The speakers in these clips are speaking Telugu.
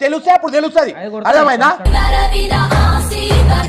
తెలుస్తే అప్పుడు తెలుస్తుంది అర్థమైందా?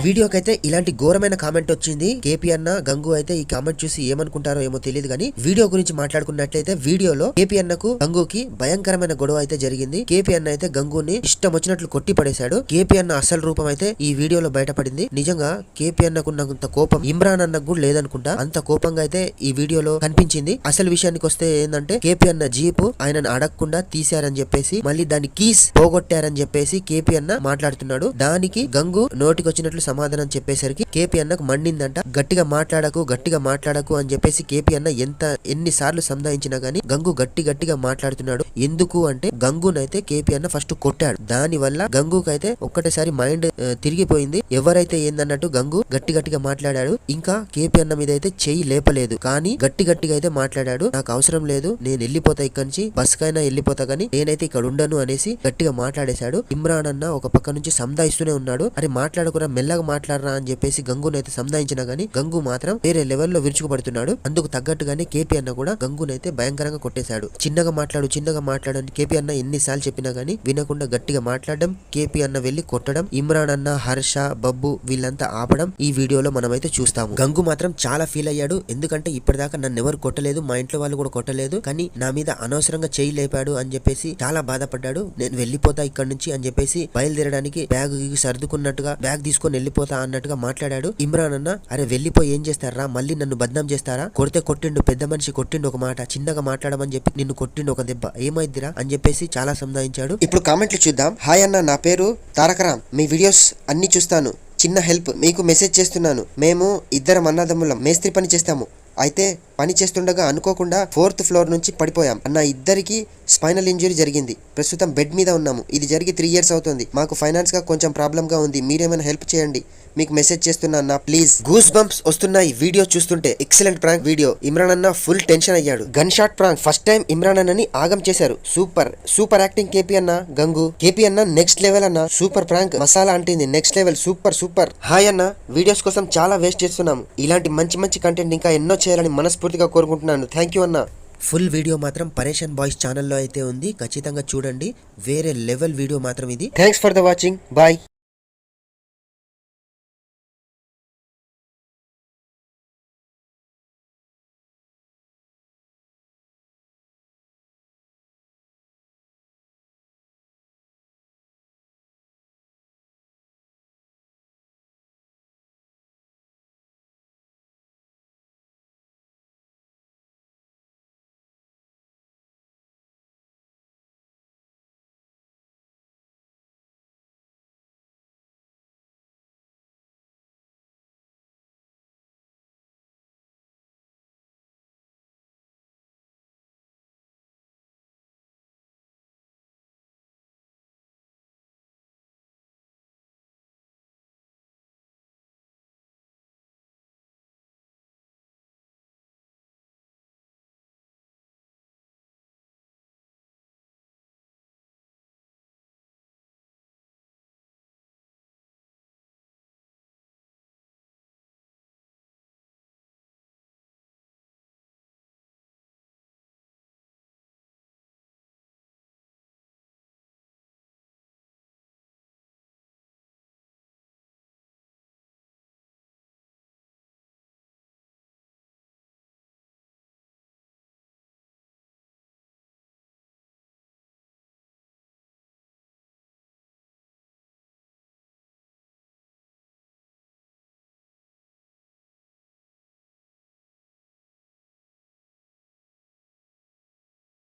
వీడియోకి అయితే ఇలాంటి ఘోరమైన కామెంట్ వచ్చింది. కేపీ అన్న గంగు అయితే ఈ కామెంట్ చూసి ఏమనుకుంటారో ఏమో తెలియదు కానీ వీడియో గురించి మాట్లాడుకున్నట్లయితే వీడియోలో కేపీ అన్నకు గంగుకి భయంకరమైన గొడవ అయితే జరిగింది. కేపీ అన్న అయితే గంగుని ఇష్టం వచ్చినట్లు కొట్టి పడేశాడు. కేపీ అన్న అసలు రూపం అయితే ఈ వీడియోలో బయటపడింది. నిజంగా కేపీ అన్నకున్నంత కోపం ఇమ్రాన్ అన్నకు కూడా లేదనుకుంటా. అంత కోపంగా అయితే ఈ వీడియోలో కనిపించింది. అసలు విషయానికి వస్తే ఏంటంటే కేపీ అన్న జీప్ ఆయనను అడగకుండా తీశారని చెప్పేసి మళ్ళీ దాని కీస్ పోగొట్టారని చెప్పేసి కేపీ అన్న మాట్లాడుతున్నాడు. దానికి గంగు నోటికి వచ్చినట్లు సమాధానం చెప్పేసరికి కేపీ అన్నకు మండిందంట. గట్టిగా మాట్లాడకు గట్టిగా మాట్లాడకు అని చెప్పేసి కేపీ అన్న ఎంత ఎన్ని సార్లు సంధాయించినా గానీ గంగు గట్టి గట్టిగా మాట్లాడుతున్నాడు. ఎందుకు అంటే గంగునైతే కేపీ అన్న ఫస్ట్ కొట్టాడు. దాని వల్ల గంగుకైతే ఒక్కటేసారి మైండ్ తిరిగిపోయింది. ఎవరైతే ఏందన్నట్టు గంగు గట్టి గట్టిగా మాట్లాడాడు. ఇంకా కేపీ అన్న మీద అయితే చెయ్యి లేపలేదు. కానీ గట్టి గట్టిగా అయితే మాట్లాడాడు. నాకు అవసరం లేదు. నేను వెళ్ళిపోతా ఇక్కడి నుంచి. బస్ కైనా వెళ్ళిపోతా గానీ నేనైతే ఇక్కడ ఉండను అనేసి గట్టిగా మాట్లాడేశాడు. ఇమ్రాన్ అన్న ఒక పక్క నుంచి సంధాయిస్తూనే ఉన్నాడు. అది మాట్లాడకుండా మెల్లగా మాట్లాడరా అని చెప్పేసి గంగుని అయితే సంధాయించినా గానీ గంగు మాత్రం వేరే లెవెల్లో విరుచుకుపడుతున్నాడు. అందుకు తగ్గట్టుగానే కేపీ అన్న కూడా గంగునైతే భయంకరంగా కొట్టేశాడు. చిన్నగా మాట్లాడు చిన్నగా మాట్లాడని కేపీ అన్న ఎన్నిసార్లు చెప్పినా గానీ వినకుండా గట్టిగా మాట్లాడడం కేపీ అన్న వెళ్ళి కొట్టడం ఇమ్రాన్ అన్న హర్ష బబ్బు వీళ్ళంతా ఆపడం ఈ వీడియోలో మనమైతే చూస్తాము. గంగు మాత్రం చాలా ఫీల్ అయ్యాడు. ఎందుకంటే ఇప్పటిదాకా నన్ను ఎవరు కొట్టలేదు మా ఇంట్లో వాళ్ళు కూడా కొట్టలేదు. కానీ నా మీద అనవసరంగా చేయి లేపాడు అని చెప్పేసి చాలా బాధపడ్డాడు. నేను వెళ్ళిపోతా ఇక్కడ నుంచి అని చెప్పేసి బయలుదేరడానికి బ్యాగ్ సర్దుకున్నట్టుగా బ్యాగ్ తీసుకొని వెళ్ళిపోతా అన్నట్టుగా మాట్లాడాడు. ఇమ్రాన్ అన్న అరే వెళ్ళిపోయి ఏం చేస్తారా? మళ్ళీ నన్ను బద్నాం చేస్తారా? కొడితే కొట్టిండు పెద్ద మనిషి కొట్టిండు ఒక మాట చిన్నగా మాట్లాడమని చెప్పి నిన్ను కొట్టిండు ఒక దెబ్బ. ఏమైద్దిరా అని చెప్పేసి చాలా సంధాయించాడు ఇప్పుడు కామెంట్లు చూద్దాం. హాయ్ అన్న నా పేరు తారకరామ్ మీ వీడియోస్ అన్ని చూస్తాను. చిన్న హెల్ప్ మీకు మెసేజ్ చేస్తున్నాను. మేము ఇద్దరం అన్నదమ్ములం మేస్త్రి పని చేస్తాము. అయితే పని చేస్తుండగా అనుకోకుండా ఫోర్త్ ఫ్లోర్ నుంచి పడిపోయాం. అన్న ఇద్దరికి స్పైనల్ ఇంజరీ జరిగింది. ప్రస్తుతం బెడ్ మీద ఉన్నాము. ఇది జరిగి త్రీ ఇయర్స్ అవుతుంది. మాకు ఫైనాన్స్గా కొంచెం ప్రాబ్లమ్గా ఉంది. మీరేమైనా హెల్ప్ చేయండి. మీకు మెసేజ్ చేస్తున్నా అన్న ప్లీజ్. గూస్ బంప్స్ వస్తున్నాయి. వీడియో చూస్తుంటే ఎక్సలెంట్ ప్రాంక్ వీడియో. ఇమ్రాన్ అన్న ఫుల్ టెన్షన్ అయ్యాడు. Gun shot prank. First time Imran అన్నని ఆగం చేశారు. సూపర్. సూపర్ యాక్టింగ్ కేపీ అన్న గంగు. కేపీ అన్న నెక్స్ట్ లెవెల్ అన్న. Super prank. Masala అంటింది. Next level. Super super. Hi అన్న. వీడియోస్ కోసం చాలా వేస్ట్ చేస్తున్నాము. ఇలాంటి మంచి మంచి కంటెంట్ ఇంకా ఎన్నో చేయాలని మనస్ఫూర్తి మనస్ఫూర్తిగా కోరుకుంటున్నాను. థ్యాంక్ యూ అన్న. ఫుల్ వీడియో మాత్రం పరేషన్ బాయ్స్ ఛానల్లో అయితే ఉంది. ఖచ్చితంగా చూడండి. వేరే లెవెల్ వీడియో మాత్రం ఇది. Thanks for the watching bye